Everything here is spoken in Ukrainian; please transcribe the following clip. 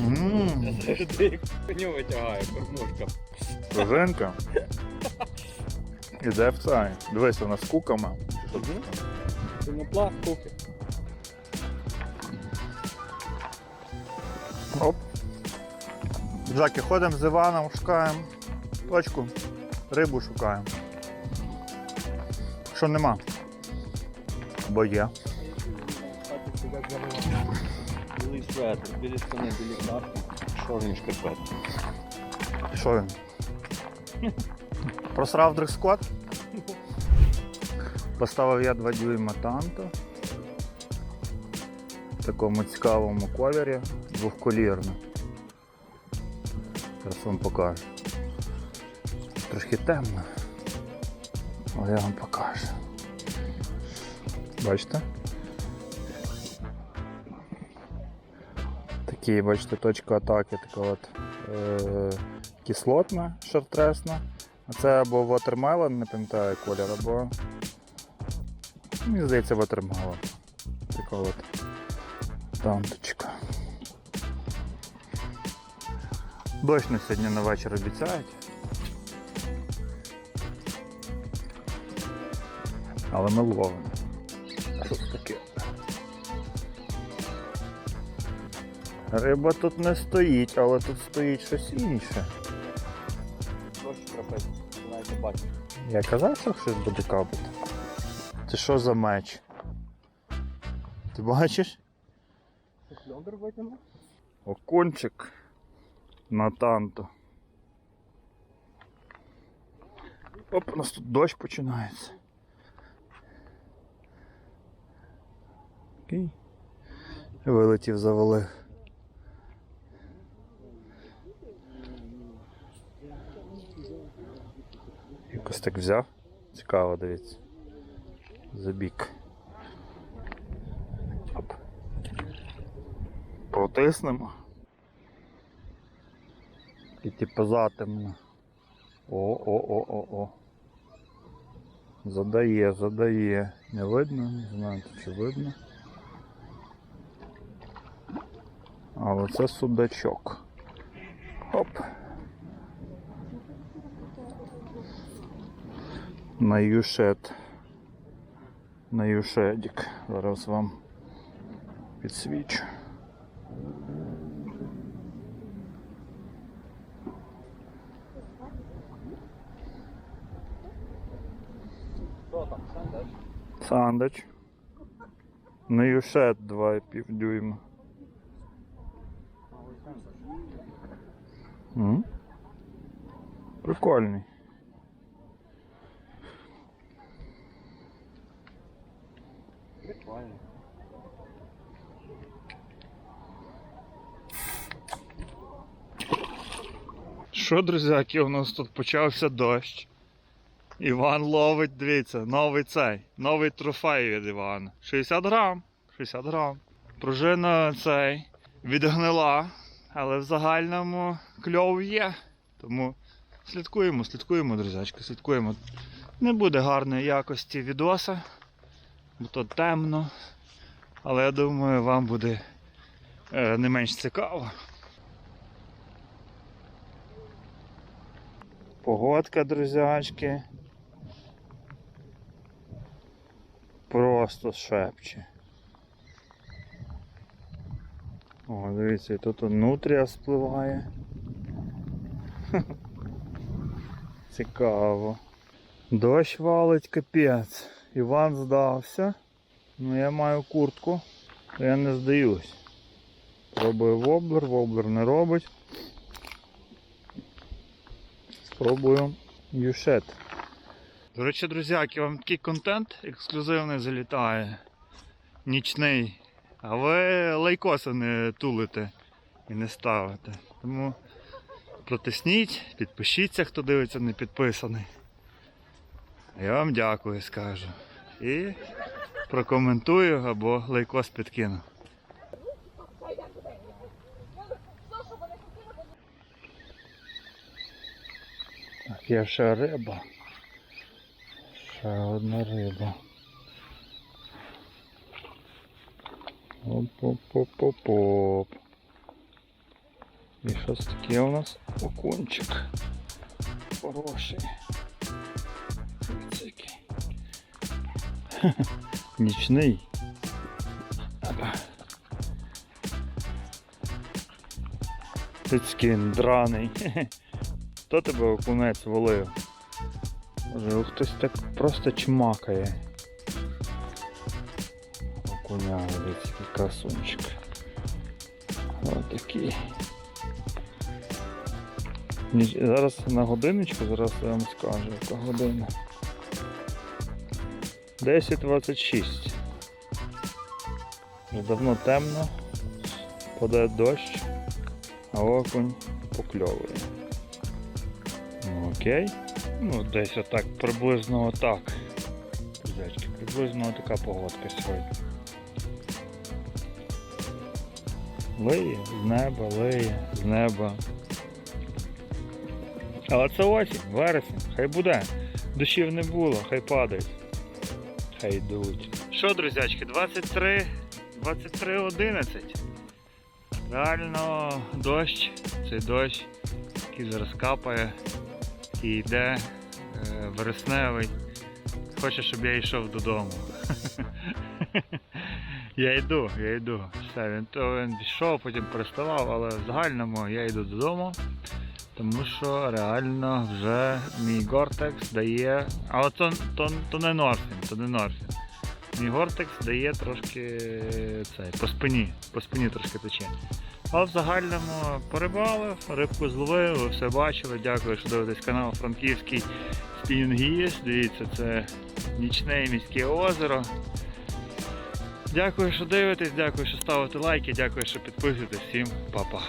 Ммм, Завжди коню витягає, кормушка. пружинка. Іде в цей. Дивись, вона з куками. Пінопласт купи. Оп. Джаки, ходимо з Іваном, шукаємо точку, рибу шукаємо. Що нема? Бо є. Светр, білі штани, білі шапки, чорні шкарпетки. Що він? Просрав дрес-код? Поставив я 2 дюйма танто. В такому цікавому кольорі, двохколірно. Зараз вам покажу. Трошки темно. Але я вам покажу. Бачите? Такі, бачите, точка атаки, така от е- кислотна, шартресна. А це або watermelon, не пам'ятаю колір, або. Мені здається, watermelon. Така от танточка. Дощ на сьогодні на вечір обіцяють. Але ми ловимо. Що таке? Риба тут не стоїть, але тут стоїть щось інше. Я казав, що щось буде капати. Це що за меч? Ти бачиш? Окончик на танто. Оп, у нас тут дощ починається. Окей. Вилетів, завалив. Якось так взяв. Цікаво, дивіться. Забік. Оп. Протиснемо. І типу затемно. О-о-о-о-о. Задає, задає. Не видно, не знаю, чи видно. Але це судачок. Оп. На юшет. На юшедік. Зараз вам підсвічу. Сандич. На юшет 2,5 дюйма. Прикольний. Прикольно. Що, друзяки, у нас тут почався дощ. Іван ловить, дивіться, новий цей, новий трофей від Івана. 60 грам. 60 грам. Пружина цей відгнила, але в загальному кльов є. Тому слідкуємо, слідкуємо, друзячки, слідкуємо. Не буде гарної якості відоса, бо то темно. Але я думаю, вам буде е, не менш цікаво. Погодка, друзячки. Просто шепче. О, дивіться, і тут нутрія спливає. Цікаво. Дощ валить капець. Іван здався. Ну я маю куртку, то я не здаюсь. Пробую воблер, воблер не робить. Спробую юшет. До речі, друзяки, вам такий контент ексклюзивний залітає. Нічний. А ви лайкоси не тулите і не ставите. Тому протисніть, підпишіться, хто дивиться, не підписаний. Я вам дякую, скажу. І прокоментую або лайкос підкину. Так, є ще риба. Ще одна риба. Оп-оп-оп-оп-оп. І що це таке у нас? Окунчик. Хороший. Нічний. Опа. Драний. Хто тебе окунець волив? Може, хтось так просто чмакає. Окуня, дивіться, красунчик. Отакий. Зараз на годиночку, зараз я вам скажу, яка година. 10.26. Давно темно, падає дощ, а окунь покльовує. Ну, окей. Ну, десь отак, приблизно отак. Друзячки, приблизно така погодка сьогодні. Лиє з неба, лиє з неба. Але це осінь, вересень, хай буде. Дощів не було, хай падають. Хай йдуть. Що, друзячки, 23, 23, 11. Реально дощ, цей дощ, який зараз капає, і йде е, вересневий. Хоче, щоб я йшов додому. я йду, я йду. Все, він то він пішов, потім переставав, але в загальному я йду додому. Тому що реально вже мій Гортекс дає. Але то, то, то не Норфін, то не Норфін. Мій Гортекс дає трошки цей, по спині, по спині трошки тече. А в загальному порибалив, рибку зловив, ви все бачили. Дякую, що дивитесь канал Франківський Спінінгіст. Дивіться, це нічне міське озеро. Дякую, що дивитесь, дякую, що ставите лайки, дякую, що підписуєтесь. Всім па-па.